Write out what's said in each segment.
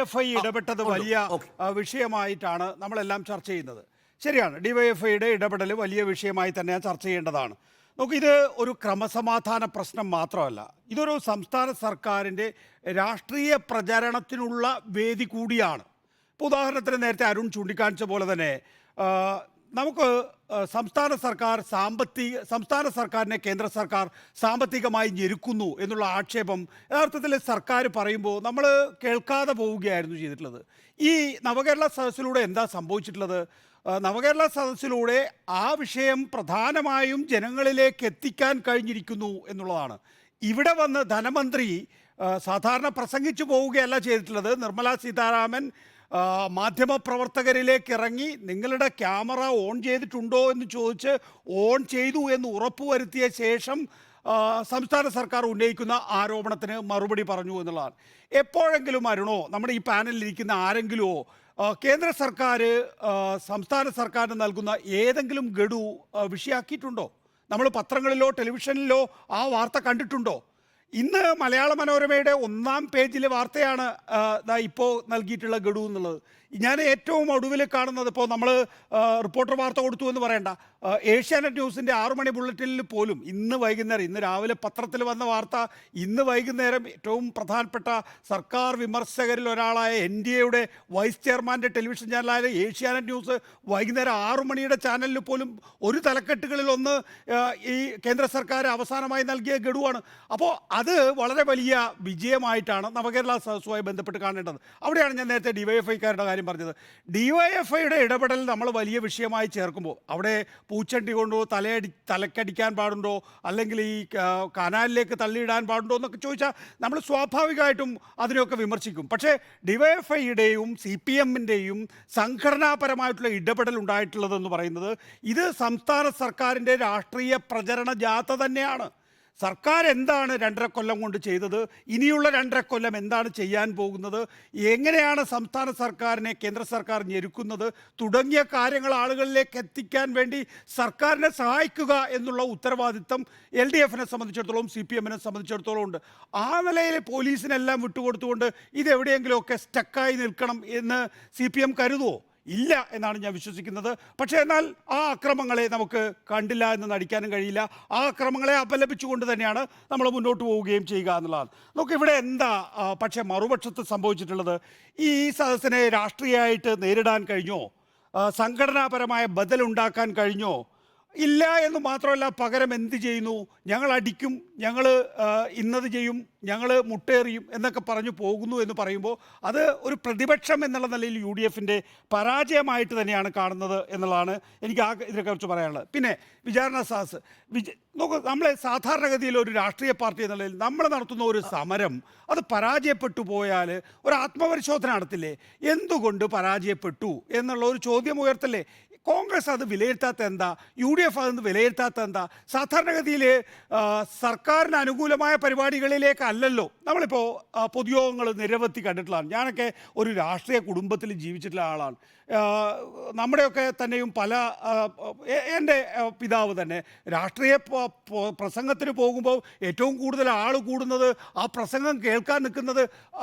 DYFI ഇടപെട്ടത്. വലിയ വിഷയമായിട്ടാണ് നമ്മളെല്ലാം ചർച്ച ചെയ്യുന്നത്. ശരിയാണ്. ഡിവൈഎഫ്ഐയുടെ ഇടപെടൽ വലിയ വിഷയമായി തന്നെ ചർച്ച ചെയ്യേണ്ടതാണ്. നോക്കൂ ഇത് ഒരു ക്രമസമാധാന പ്രശ്നം മാത്രമല്ല. ഇതൊരു സംസ്ഥാന സർക്കാരിന്റെ രാഷ്ട്രീയ പ്രചരണത്തിനുള്ള വേദി കൂടിയാണ്. ഇപ്പോൾ ഉദാഹരണത്തിന് നേരത്തെ അരുൺ ചൂണ്ടിക്കാണിച്ച പോലെ തന്നെ നമുക്ക് സംസ്ഥാന സർക്കാർ സാമ്പത്തിക സംസ്ഥാന സർക്കാരിനെ കേന്ദ്ര സർക്കാർ സാമ്പത്തികമായി ഞെരുക്കുന്നു എന്നുള്ള ആക്ഷേപം യഥാർത്ഥത്തിൽ സർക്കാർ പറയുമ്പോൾ നമ്മൾ കേൾക്കാതെ പോവുകയായിരുന്നു ചെയ്തിട്ടുള്ളത്. ഈ നവകേരള സദസ്സിലൂടെ എന്താ സംഭവിച്ചിട്ടുള്ളത്? നവകേരള സദസ്സിലൂടെ ആ വിഷയം പ്രധാനമായും ജനങ്ങളിലേക്ക് എത്തിക്കാൻ കഴിഞ്ഞിരിക്കുന്നു എന്നുള്ളതാണ്. ഇവിടെ വന്ന് ധനമന്ത്രി സാധാരണ പ്രസംഗിച്ചു പോവുകയല്ല ചെയ്തിട്ടുള്ളത്. നിർമ്മലാ സീതാരാമൻ മാധ്യമപ്രവർത്തകരിലേക്ക് ഇറങ്ങി നിങ്ങളുടെ ക്യാമറ ഓൺ ചെയ്തിട്ടുണ്ടോ എന്ന് ചോദിച്ച് ഓൺ ചെയ്തു എന്ന് ഉറപ്പുവരുത്തിയ ശേഷം സംസ്ഥാന സർക്കാർ ഉന്നയിക്കുന്ന ആരോപണത്തിന് മറുപടി പറഞ്ഞു എന്നുള്ളതാണ്. എപ്പോഴെങ്കിലും അരുണോ നമ്മുടെ ഈ പാനലിൽ ഇരിക്കുന്ന ആരെങ്കിലുമോ കേന്ദ്ര സർക്കാർ സംസ്ഥാന സർക്കാരിന് നൽകുന്ന ഏതെങ്കിലും ഗഡു വിഷയാക്കിയിട്ടുണ്ടോ? നമ്മൾ പത്രങ്ങളിലോ ടെലിവിഷനിലോ ആ വാർത്ത കണ്ടിട്ടുണ്ടോ? ഇന്ന് മലയാള മനോരമയുടെ ഒന്നാം പേജിലെ വാർത്തയാണ് ഇപ്പോൾ നൽകിയിട്ടുള്ള ഗഡു എന്നുള്ളത്. ഞാൻ ഏറ്റവും ഒടുവിൽ കാണുന്നത് ഇപ്പോൾ നമ്മൾ റിപ്പോർട്ടർ വാർത്ത കൊടുത്തു എന്ന് പറയണ്ട. ഏഷ്യാനെറ്റ് ന്യൂസിന്റെ ആറു മണി ബുള്ളറ്റിനിൽ പോലും ഇന്ന് വൈകുന്നേരം ഇന്ന് രാവിലെ പത്രത്തിൽ വന്ന വാർത്ത ഇന്ന് വൈകുന്നേരം ഏറ്റവും പ്രധാനപ്പെട്ട സർക്കാർ വിമർശകരിൽ ഒരാളായ എൻ ഡി എയുടെ വൈസ് ചെയർമാന്റെ ടെലിവിഷൻ ചാനലായ ഏഷ്യാനെറ്റ് ന്യൂസ് വൈകുന്നേരം ആറു മണിയുടെ ചാനലിൽ പോലും ഒരു തലക്കെട്ടുകളിൽ ഒന്ന് ഈ കേന്ദ്ര സർക്കാർ അവസാനമായി നൽകിയ ഗഡുവാണ്. അപ്പോൾ അത് വളരെ വലിയ വിജയമായിട്ടാണ് നവകേരള സദസ്സുമായി ബന്ധപ്പെട്ട് കാണേണ്ടത്. അവിടെയാണ് ഞാൻ നേരത്തെ ഡിവൈഎഫ്ഐക്കാരുടെ കാര്യം പറഞ്ഞത്. ഡിവൈഎഫ്ഐയുടെ ഇടപെടൽ നമ്മൾ വലിയ വിഷയമായി ചേർക്കുമ്പോൾ അവിടെ പൂച്ചണ്ടി കൊണ്ടോ തലയടി തലക്കടിക്കാൻ പാടുണ്ടോ അല്ലെങ്കിൽ ഈ കനാലിലേക്ക് തള്ളിയിടാൻ പാടുണ്ടോ എന്നൊക്കെ ചോദിച്ചാൽ നമ്മൾ സ്വാഭാവികമായിട്ടും അതിനെയൊക്കെ വിമർശിക്കും. പക്ഷേ ഡിവൈഎഫ്ഐയുടെയും സി പി എമ്മിന്റെയും സംഘടനാപരമായിട്ടുള്ള ഇടപെടൽ ഉണ്ടായിട്ടുള്ളതെന്ന് പറയുന്നത് ഇത് സംസ്ഥാന സർക്കാരിന്റെ രാഷ്ട്രീയ പ്രചരണ ജാഥ തന്നെയാണ്. സർക്കാർ എന്താണ് രണ്ടര കൊല്ലം കൊണ്ട് ചെയ്തത്? ഇനിയുള്ള രണ്ടര കൊല്ലം എന്താണ് ചെയ്യാൻ പോകുന്നത്? എങ്ങനെയാണ് സംസ്ഥാന സർക്കാരിനെ കേന്ദ്ര സർക്കാർ ഞെരുക്കുന്നത്? തുടങ്ങിയ കാര്യങ്ങൾ ആളുകളിലേക്ക് എത്തിക്കാൻ വേണ്ടി സർക്കാരിനെ സഹായിക്കുക എന്നുള്ള ഉത്തരവാദിത്തം എൽ ഡി എഫിനെ സംബന്ധിച്ചിടത്തോളം സി പി എമ്മിനെ സംബന്ധിച്ചിടത്തോളം ഉണ്ട്. ആ നിലയിൽ പോലീസിനെല്ലാം വിട്ടുകൊടുത്തുകൊണ്ട് ഇതെവിടെയെങ്കിലുമൊക്കെ സ്റ്റക്കായി നിൽക്കണം എന്ന് സി പി എം കരുതുമോ ഇല്ല എന്നാണ് ഞാൻ വിശ്വസിക്കുന്നത്. പക്ഷേ എന്നാൽ ആ അക്രമങ്ങളെ നമുക്ക് കണ്ടില്ല എന്ന് നടിക്കാനും കഴിയില്ല. ആ അക്രമങ്ങളെ അപലപിച്ചുകൊണ്ട് തന്നെയാണ് നമ്മൾ മുന്നോട്ട് പോവുകയും ചെയ്യുക എന്നുള്ളതാണ്. നമുക്ക് ഇവിടെ എന്താ പക്ഷേ മറുപക്ഷത്ത് സംഭവിച്ചിട്ടുള്ളത്? ഈ സദസ്സിനെ രാഷ്ട്രീയമായിട്ട് നേരിടാൻ കഴിഞ്ഞോ? സംഘടനാപരമായ ബദലുണ്ടാക്കാൻ കഴിഞ്ഞോ? ഇല്ല എന്ന് മാത്രമല്ല പകരം എന്ത് ചെയ്യുന്നു? ഞങ്ങൾ അടിക്കും ഞങ്ങൾ ഇന്നത് ചെയ്യും ഞങ്ങൾ മുട്ടേറിയും എന്നൊക്കെ പറഞ്ഞു പോകുന്നു എന്ന് പറയുമ്പോൾ അത് ഒരു പ്രതിപക്ഷം എന്നുള്ള നിലയിൽ യു ഡി എഫിന്റെ പരാജയമായിട്ട് തന്നെയാണ് കാണുന്നത് എന്നുള്ളതാണ് എനിക്ക് ആ ഇതിനെക്കുറിച്ച് പറയാനുള്ളത്. പിന്നെ വിചാരണ സാസ് വിജ നോക്കൂ നമ്മളെ സാധാരണഗതിയിൽ ഒരു രാഷ്ട്രീയ പാർട്ടി എന്ന നിലയിൽ നമ്മൾ നടത്തുന്ന ഒരു സമരം അത് പരാജയപ്പെട്ടു പോയാൽ ഒരു ആത്മപരിശോധന നടത്തില്ലേ? എന്തുകൊണ്ട് പരാജയപ്പെട്ടു എന്നുള്ള ഒരു ചോദ്യം ഉയർത്തല്ലേ? കോൺഗ്രസ് അത് വിലയിരുത്താത്ത എന്താ? യു ഡി എഫ് അതൊന്ന് വിലയിരുത്താത്ത എന്താ? സാധാരണഗതിയിൽ സർക്കാരിന് അനുകൂലമായ പരിപാടികളിലേക്കല്ലോ നമ്മളിപ്പോൾ ആ, പൊതുയോഗങ്ങൾ നിരവധി കണ്ടിട്ടുള്ളതാണ്. ഞാനൊക്കെ ഒരു രാഷ്ട്രീയ കുടുംബത്തിൽ ജീവിച്ചിട്ടുള്ള ആളാണ്. നമ്മുടെയൊക്കെ തന്നെയും പല എന്റെ പിതാവ് തന്നെ രാഷ്ട്രീയ പ്രസംഗത്തിന് പോകുമ്പോൾ ഏറ്റവും കൂടുതൽ ആൾ കൂടുന്നത് ആ പ്രസംഗം കേൾക്കാൻ നിൽക്കുന്നത്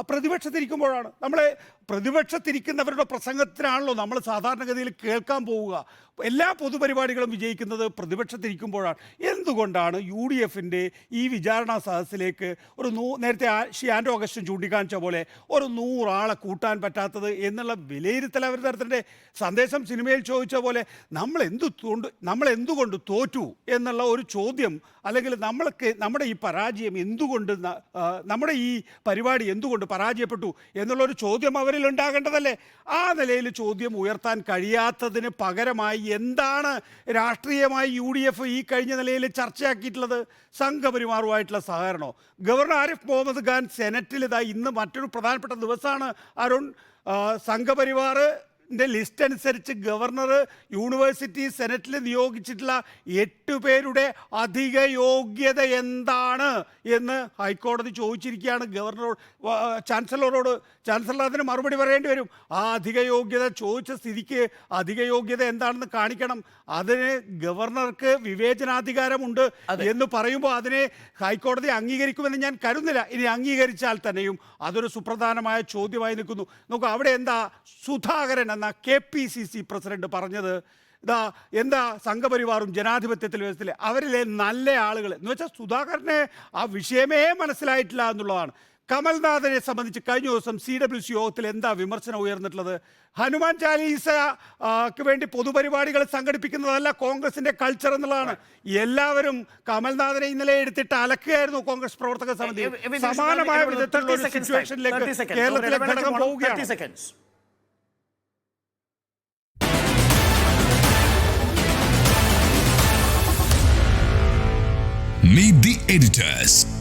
പ്രതിപക്ഷത്തിരിക്കുമ്പോഴാണ്. നമ്മളെ പ്രതിപക്ഷത്തിരിക്കുന്നവരുടെ പ്രസംഗത്തിനാണല്ലോ നമ്മൾ സാധാരണഗതിയിൽ കേൾക്കാൻ പോവുക. എല്ലാ പൊതുപരിപാടികളും വിജയിക്കുന്നത് പ്രതിപക്ഷത്തിരിക്കുമ്പോഴാണ്. എന്തുകൊണ്ടാണ് യു ഡി എഫിന്റെ ഈ വിചാരണ സദസ്സിലേക്ക് ഒരു നൂ നേരത്തെ ശ്രീ ആൻഡോ അഗസ്റ്റൻ ചൂണ്ടിക്കാണിച്ച പോലെ ഒരു നൂറാളെ കൂട്ടാൻ പറ്റാത്തത് എന്നുള്ള വിലയിരുത്തൽ അവർ തരത്തിന്റെ സന്ദേശം സിനിമയിൽ ചോദിച്ച പോലെ നമ്മൾ എന്തു കൊണ്ട് നമ്മൾ എന്തുകൊണ്ട് തോറ്റു എന്നുള്ള ഒരു ചോദ്യം അല്ലെങ്കിൽ നമ്മൾക്ക് നമ്മുടെ ഈ പരാജയം എന്തുകൊണ്ട് നമ്മുടെ ഈ പരിപാടി എന്തുകൊണ്ട് പരാജയപ്പെട്ടു എന്നുള്ള ഒരു ചോദ്യം അവരിൽ ഉണ്ടാകേണ്ടതല്ലേ? ആ നിലയിൽ ചോദ്യം ഉയർത്താൻ കഴിയാത്തതിന് പകരമായി എന്താണ് രാഷ്ട്രീയമായി യു ഡി എഫ് ഈ കഴിഞ്ഞ നിലയിൽ ചർച്ചയാക്കിയിട്ടുള്ളത്? സംഘപരിമാറുമായിട്ടുള്ള സഹകരണോ ഗവർണർ ആരിഫ് മുഹമ്മദ് ഖാൻ സെനറ്റിൽ ഇതാ ഇന്ന് മറ്റൊരു പ്രധാനപ്പെട്ട ദിവസമാണ്. അരുൺ സംഘപരിവാർ ലിസ്റ്റ് അനുസരിച്ച് ഗവർണർ യൂണിവേഴ്സിറ്റി സെനറ്റിൽ നിയോഗിച്ചിട്ടുള്ള എട്ട് പേരുടെ അധിക യോഗ്യത എന്താണ് എന്ന് ഹൈക്കോടതി ചോദിച്ചിരിക്കുകയാണ്. ഗവർണറോട് ചാൻസലറോട് ചാൻസലർ അതിന് മറുപടി പറയേണ്ടി വരും. ആ അധിക യോഗ്യത ചോദിച്ച സ്ഥിതിക്ക് അധിക യോഗ്യത എന്താണെന്ന് കാണിക്കണം. അതിന് ഗവർണർക്ക് വിവേചനാധികാരമുണ്ട് എന്ന് പറയുമ്പോൾ അതിനെ ഹൈക്കോടതി അംഗീകരിക്കുമെന്ന് ഞാൻ കരുതുന്നില്ല. ഇനി അംഗീകരിച്ചാൽ തന്നെയും അതൊരു സുപ്രധാനമായ ചോദ്യമായി നിൽക്കുന്നു. നോക്കൂ അവിടെ എന്താ സുധാകരൻ എന്ന K P C C president പറഞ്ഞത്? ഇതാ എന്താ സംഘപരിവാറും ജനാധിപത്യത്തിൽ വ്യവസ്ഥയിലെ അവരിലെ നല്ല ആളുകൾ എന്ന് വെച്ചാൽ സുധാകരനെ ആ വിഷയമേ മനസ്സിലായിട്ടില്ല എന്നുള്ളതാണ് കമൽനാഥനെ സംബന്ധിച്ച് കഴിഞ്ഞ ദിവസം സി ഡബ്ല്യു സി യോഗത്തിൽ എന്താ വിമർശനം ഉയർന്നിട്ടുള്ളത് ഹനുമാൻ ചാലീസക്ക് വേണ്ടി പൊതുപരിപാടികൾ സംഘടിപ്പിക്കുന്നതല്ല കോൺഗ്രസിന്റെ കൾച്ചർ എന്നുള്ളതാണ് എല്ലാവരും കമൽനാഥനെ ഇന്നലെ എടുത്തിട്ട് അലക്കുകയായിരുന്നു കോൺഗ്രസ് പ്രവർത്തക സമിതി സമാനമായ ഒരു 30 വിധത്തിലുള്ള. സിറ്റുവേഷനിലേക്ക് 30 കേരളത്തിലെ ഘടകം പോവുകയാണ് Meet the editors.